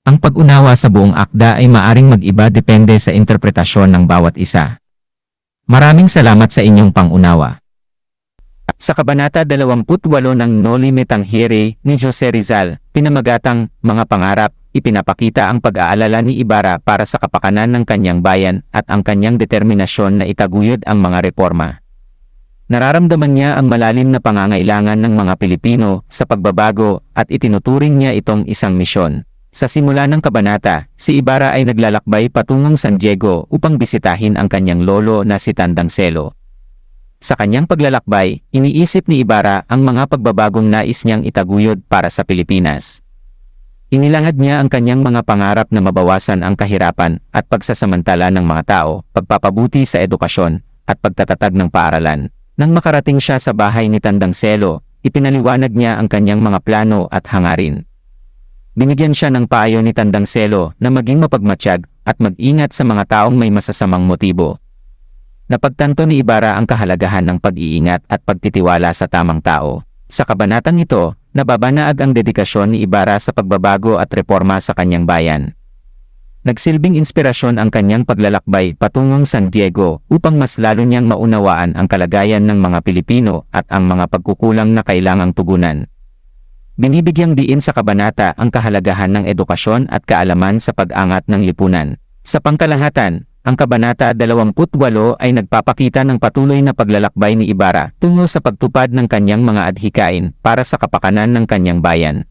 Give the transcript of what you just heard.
Ang pag-unawa sa buong akda ay maaring mag-iba depende sa interpretasyon ng bawat isa. Maraming salamat sa inyong pangunawa. Sa Kabanata 28 ng Noli Me Tangere ni Jose Rizal, pinamagatang Mga Pangarap, ipinapakita ang pag-aalala ni Ibarra para sa kapakanan ng kanyang bayan at ang kanyang determinasyon na itaguyod ang mga reforma. Nararamdaman niya ang malalim na pangangailangan ng mga Pilipino sa pagbabago at itinuturing niya itong isang misyon. Sa simula ng kabanata, si Ibarra ay naglalakbay patungong San Diego upang bisitahin ang kanyang lolo na si Tandang Selo. Sa kanyang paglalakbay, iniisip ni Ibarra ang mga pagbabagong nais niyang itaguyod para sa Pilipinas. Inilangad niya ang kanyang mga pangarap na mabawasan ang kahirapan at pagsasamantala ng mga tao, pagpapabuti sa edukasyon, at pagtatatag ng paaralan. Nang makarating siya sa bahay ni Tandang Selo, ipinaliwanag niya ang kanyang mga plano at hangarin. Binigyan siya ng payo ni Tandang Selo na maging mapagmatsyag at mag-ingat sa mga taong may masasamang motibo. Napagtanto ni Ibarra ang kahalagahan ng pag-iingat at pagtitiwala sa tamang tao. Sa kabanatang ito, nababanaag ang dedikasyon ni Ibarra sa pagbabago at reforma sa kanyang bayan. Nagsilbing inspirasyon ang kanyang paglalakbay patungong San Diego upang mas lalo niyang maunawaan ang kalagayan ng mga Pilipino at ang mga pagkukulang na kailangang tugunan. Binibigyang diin sa kabanata ang kahalagahan ng edukasyon at kaalaman sa pag-angat ng lipunan. Sa pangkalahatan, ang kabanata 28 ay nagpapakita ng patuloy na paglalakbay ni Ibarra tungo sa pagtupad ng kanyang mga adhikain para sa kapakanan ng kanyang bayan.